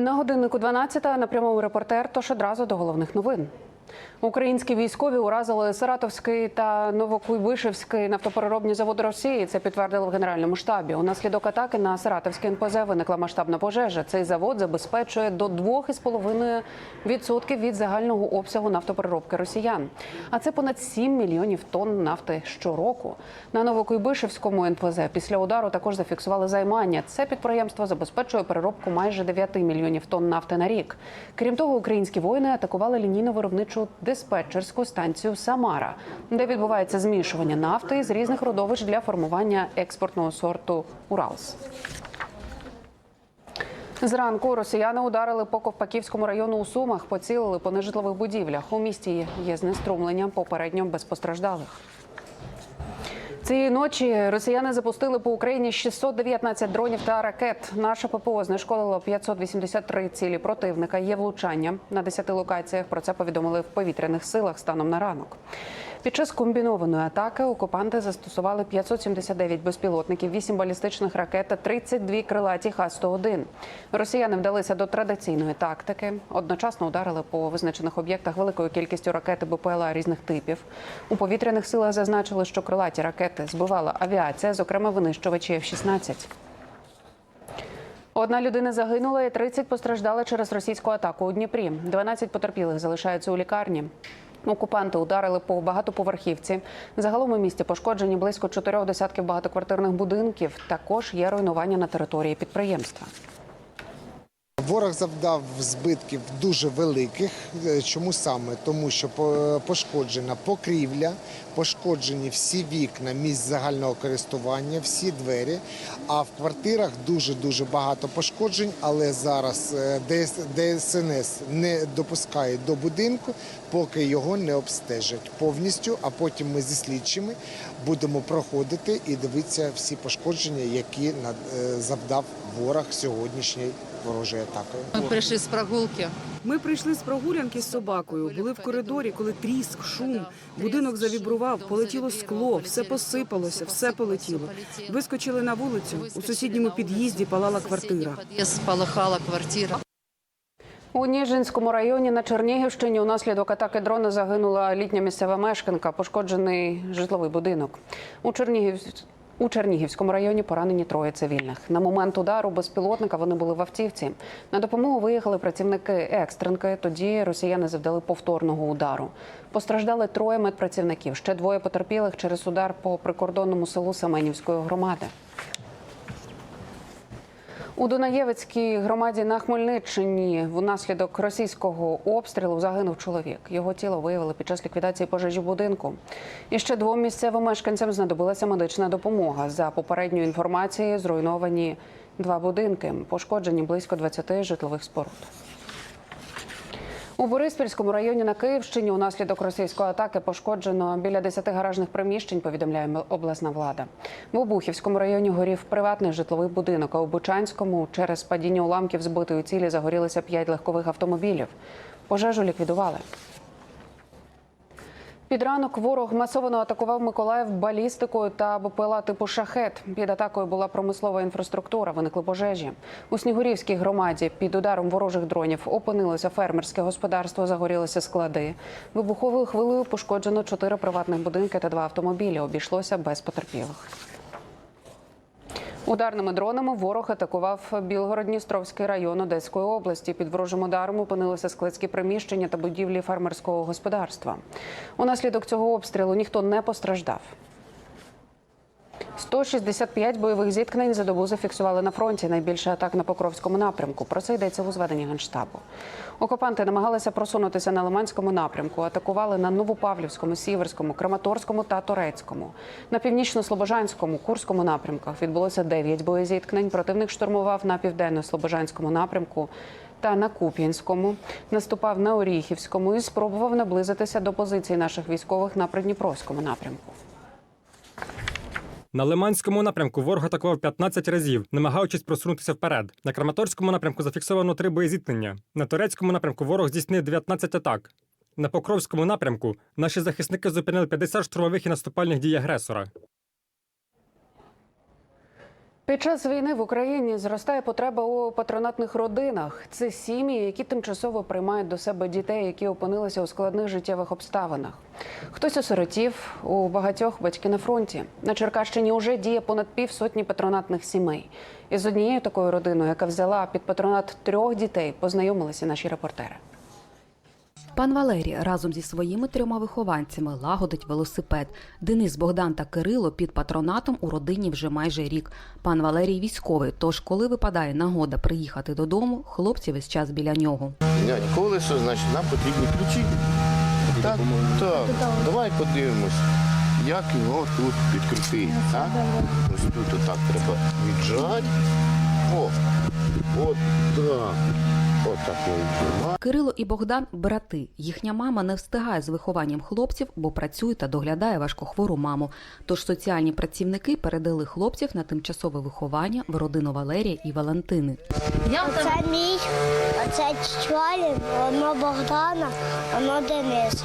На годиннику 12 на прямому репортер, тож одразу до головних новин. Українські військові уразили Саратовський та Новокуйбишевський нафтопереробні заводи Росії. Це підтвердили в генеральному штабі. Унаслідок атаки на Саратовський НПЗ виникла масштабна пожежа. Цей завод забезпечує до 2,5% від загального обсягу нафтопереробки росіян. А це понад 7 мільйонів тонн нафти щороку. На Новокуйбишевському НПЗ після удару також зафіксували займання. Це підприємство забезпечує переробку майже 9 мільйонів тонн нафти на рік. Крім того, українські воїни атакували лінійно-виробничу диспетчерську станцію Самара, де відбувається змішування нафти з різних родовищ для формування експортного сорту Уралс. Зранку росіяни ударили по Ковпаківському району у Сумах, поцілили по нежитлових будівлях. У місті є знеструмлення, попередньо без постраждалих. Цієї ночі росіяни запустили по Україні 619 дронів та ракет. Наше ППО знешкодило 583 цілі противника. Є влучання на 10 локаціях. Про це повідомили в повітряних силах станом на ранок. Під час комбінованої атаки окупанти застосували 579 безпілотників, 8 балістичних ракет та 32 крилаті Х-101. Росіяни вдалися до традиційної тактики. Одночасно ударили по визначених об'єктах великою кількістю ракет БПЛА різних типів. У повітряних силах зазначили, що крилаті ракети збивала авіація, зокрема винищувачі F-16. Одна людина загинула і 30 постраждали через російську атаку у Дніпрі. 12 потерпілих залишаються у лікарні. Окупанти ударили по багатоповерхівці. Загалом у місті пошкоджені близько чотирьох десятків багатоквартирних будинків. Також є руйнування на території підприємства. Ворог завдав збитків дуже великих. Е, Чому саме? Тому що пошкоджена покрівля, пошкоджені всі вікна місць загального користування, всі двері. А в квартирах дуже дуже багато пошкоджень. Але зараз е, ДСНС не допускає до будинку, поки його не обстежать повністю. А потім ми зі слідчими будемо проходити і дивитися всі пошкодження, які е, завдав ворог сьогоднішньої ворожої атакою. Ми прийшли з прогулки. Ми прийшли з прогулянки з собакою. Були в коридорі, коли тріск, шум. Будинок завібрував, полетіло скло, все посипалося, все полетіло. Вискочили на вулицю. У сусідньому під'їзді палала квартира. Під'їзд спалахала квартира. У Ніжинському районі на Чернігівщині унаслідок атаки дрона загинула літня місцева мешканка, пошкоджений житловий будинок. У Чернігів... У Чернігівському районі поранені троє цивільних. На момент удару безпілотника вони були в автівці. На допомогу виїхали працівники екстренки. Тоді росіяни завдали повторного удару. Постраждали троє медпрацівників. Ще двоє потерпілих через удар по прикордонному селу Семенівської громади. У Дунаєвицькій громаді на Хмельниччині внаслідок російського обстрілу загинув чоловік. Його тіло виявили під час ліквідації пожежі будинку. І ще двом місцевим мешканцям знадобилася медична допомога. За попередньою інформацією, зруйновані два будинки, пошкоджені близько 20 житлових споруд. У Бориспільському районі на Київщині унаслідок російської атаки пошкоджено біля 10 гаражних приміщень, повідомляє обласна влада. В Обухівському районі горів приватний житловий будинок, а у Бучанському через падіння уламків збитої цілі загорілися 5 легкових автомобілів. Пожежу ліквідували. Під ранок ворог масово атакував Миколаїв балістикою та БПЛА типу шахет. Під атакою була промислова інфраструктура. Виникли пожежі. У Снігурівській громаді під ударом ворожих дронів опинилося фермерське господарство, загорілися склади. Вибуховою хвилею пошкоджено чотири приватних будинки та два автомобілі. Обійшлося без потерпілих. Ударними дронами ворог атакував Білгород-Дністровський район Одеської області. Під ворожим ударом опинилися складські приміщення та будівлі фермерського господарства. Унаслідок цього обстрілу ніхто не постраждав. 165 бойових зіткнень за добу зафіксували на фронті. Найбільше атак на Покровському напрямку. Про це йдеться у зведенні генштабу. Окупанти намагалися просунутися на Лиманському напрямку. Атакували на Новопавлівському, Сіверському, Краматорському та Торецькому. На північно-слобожанському, Курському напрямках відбулося 9 боєзіткнень. Противник штурмував на південно-слобожанському напрямку. Та на Куп'янському наступав на Оріхівському і спробував наблизитися до позицій наших військових на Придніпровському напрямку. На Лиманському напрямку ворог атакував 15 разів, намагаючись просунутися вперед. На Краматорському напрямку зафіксовано три боєзіткнення. На турецькому напрямку ворог здійснив 19 атак. На Покровському напрямку наші захисники зупинили 50 штурмових і наступальних дій агресора. Під час війни в Україні зростає потреба у патронатних родинах. Це сім'ї, які тимчасово приймають до себе дітей, які опинилися у складних життєвих обставинах. Хтось осиротів, у багатьох батьки на фронті. На Черкащині вже діє понад півсотні патронатних сімей. Із однією такою родиною, яка взяла під патронат трьох дітей, познайомилися наші репортери. Пан Валерій разом зі своїми трьома вихованцями лагодить велосипед. Денис, Богдан та Кирило під патронатом у родині вже майже рік. Пан Валерій військовий. Тож, коли випадає нагода приїхати додому, хлопці весь час біля нього. Міняти колесо, значить нам потрібні ключі. Так, так. Давай подивимось, як його тут підкрутити. Так? Ось тут отак треба віджати. О, от так. Кирило і Богдан брати. Їхня мама не встигає з вихованням хлопців, бо працює та доглядає важкохвору маму. Тож соціальні працівники передали хлопців на тимчасове виховання в родину Валерія і Валентини. Оце мій, оце Чвалін, воно Богдана, воно Дениса.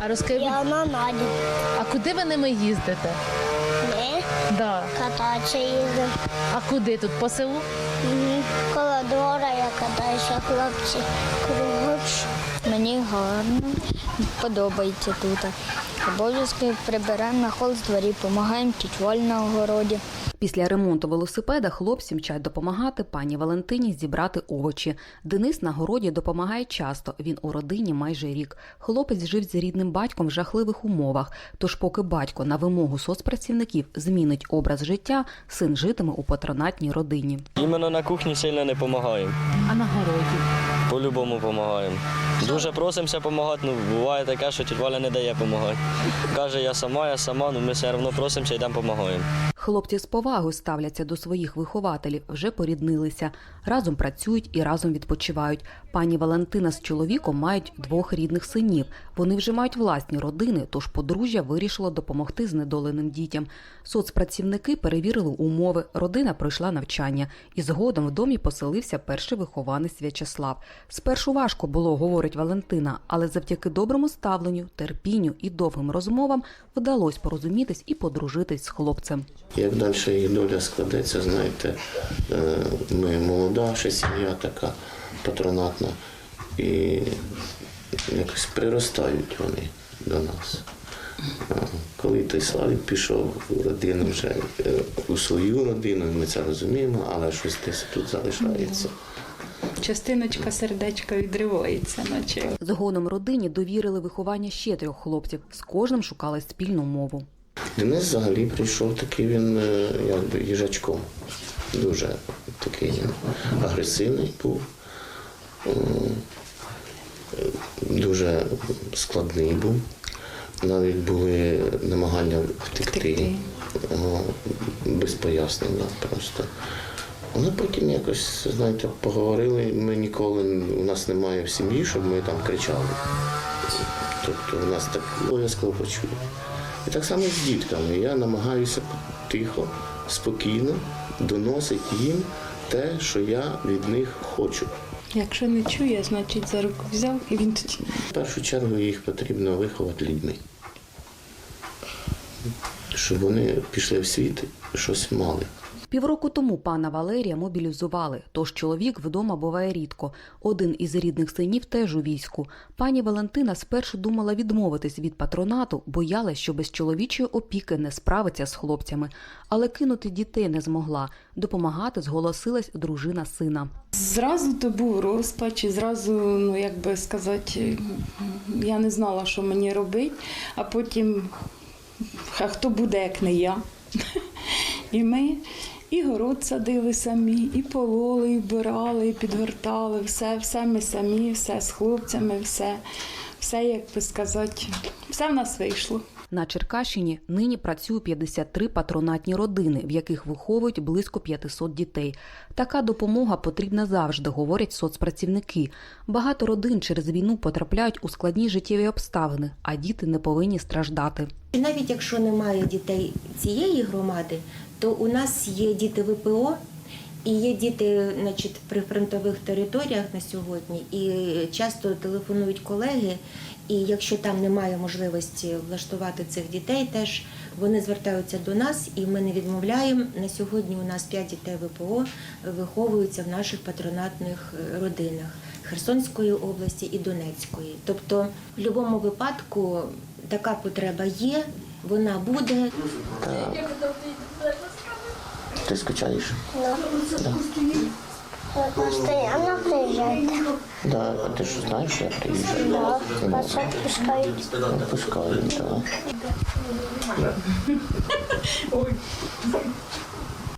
А розкажи, І воно Наді. а куди ви ними їздите? Ми Да. кататися їздимо. А куди тут по селу? Мгм. Коло двора катаюся, хлопці кругоч. Мені гарно, подобається тут. Обов'язки прибираємо на холст дворі, допомагаємо тіть на огороді. Після ремонту велосипеда хлопці мчать допомагати пані Валентині зібрати овочі. Денис на городі допомагає часто. Він у родині майже рік. Хлопець жив з рідним батьком в жахливих умовах. Тож, поки батько на вимогу соцпрацівників змінить образ життя, син житиме у патронатній родині. Іменно на кухні сильно не допомагаємо. А на городі? По-любому допомагаємо. Дуже просимося допомагати, ну буває таке, що тіть не дає допомагати. Каже, я сама, я сама, ну ми все одно просимося, йдемо допомагаємо. Хлопці з повагою ставляться до своїх вихователів, вже поріднилися. Разом працюють і разом відпочивають. Пані Валентина з чоловіком мають двох рідних синів. Вони вже мають власні родини, тож подружжя вирішило допомогти знедоленим дітям. Соцпрацівники перевірили умови, родина пройшла навчання, і згодом в домі поселився перший вихованець В'ячеслав. Спершу важко було, говорить Валентина, але завдяки доброму ставленню, терпінню і довгим розмовам вдалося порозумітись і подружитись з хлопцем. Як далі їх доля складеться, знаєте, е, ми молода, ще сім'я така патронатна. І якось приростають вони до нас. Е, Коли той Славік пішов у родину вже е, у свою родину, ми це розуміємо, але щось десь тут залишається. Частиночка сердечка відривається, наче. Згодом родині довірили виховання ще трьох хлопців. З кожним шукали спільну мову. Денис взагалі прийшов такий він е, якби їжачком. Дуже такий агресивний був, е, дуже складний був. Навіть були намагання втекти, Втекти. Без пояснення просто. Але потім якось, знаєте, поговорили. Ми ніколи у нас немає в сім'ї, щоб ми там кричали. Тобто у нас так обов'язково почують. І так само з дітками. Я намагаюся тихо, спокійно доносити їм те, що я від них хочу. Якщо не чує, значить за руку взяв і він тоді. В першу чергу їх потрібно виховати людьми. Щоб вони пішли в світ і щось мали. Півроку тому пана Валерія мобілізували, тож чоловік вдома буває рідко. Один із рідних синів теж у війську. Пані Валентина спершу думала відмовитись від патронату, боялась, що без чоловічої опіки не справиться з хлопцями, але кинути дітей не змогла. Допомагати зголосилась дружина сина. Зразу то був розпач, і зразу, ну як би сказати, я не знала, що мені робити, а потім, а хто буде, як не я. І ми і город садили самі, і пололи, і вбирали, і підгортали, все, все ми самі, все з хлопцями, все, все, як би сказати, все в нас вийшло. На Черкащині нині працює 53 патронатні родини, в яких виховують близько 500 дітей. Така допомога потрібна завжди, говорять соцпрацівники. Багато родин через війну потрапляють у складні життєві обставини, а діти не повинні страждати. І навіть якщо немає дітей цієї громади, то у нас є діти ВПО, І є діти, значить, при фронтових територіях на сьогодні, і часто телефонують колеги. І якщо там немає можливості влаштувати цих дітей, теж вони звертаються до нас, і ми не відмовляємо. На сьогодні у нас 5 дітей ВПО виховуються в наших патронатних е, родинах Херсонської області і Донецької. Тобто, в будь-якому випадку така потреба є, вона буде. Ти скучаєш? Да. Приїжджаєте? Да, а ти ж знаєш, що я приїжджаю? Так, вас відпускають. Не пускаю, так.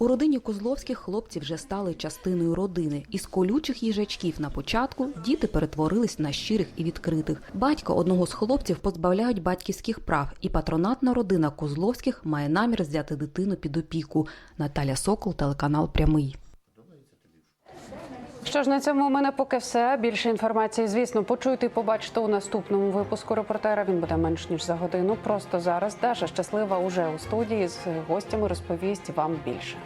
У родині Козловських хлопці вже стали частиною родини. Із колючих їжачків на початку діти перетворились на щирих і відкритих. Батько одного з хлопців позбавляють батьківських прав, і патронатна родина Козловських має намір взяти дитину під опіку. Наталя Сокол, телеканал Прямий. Що ж на цьому у мене поки все. Більше інформації, звісно, почуйте і побачите у наступному випуску репортера. Він буде менш ніж за годину. Просто зараз Даша щаслива уже у студії з гостями розповість вам більше.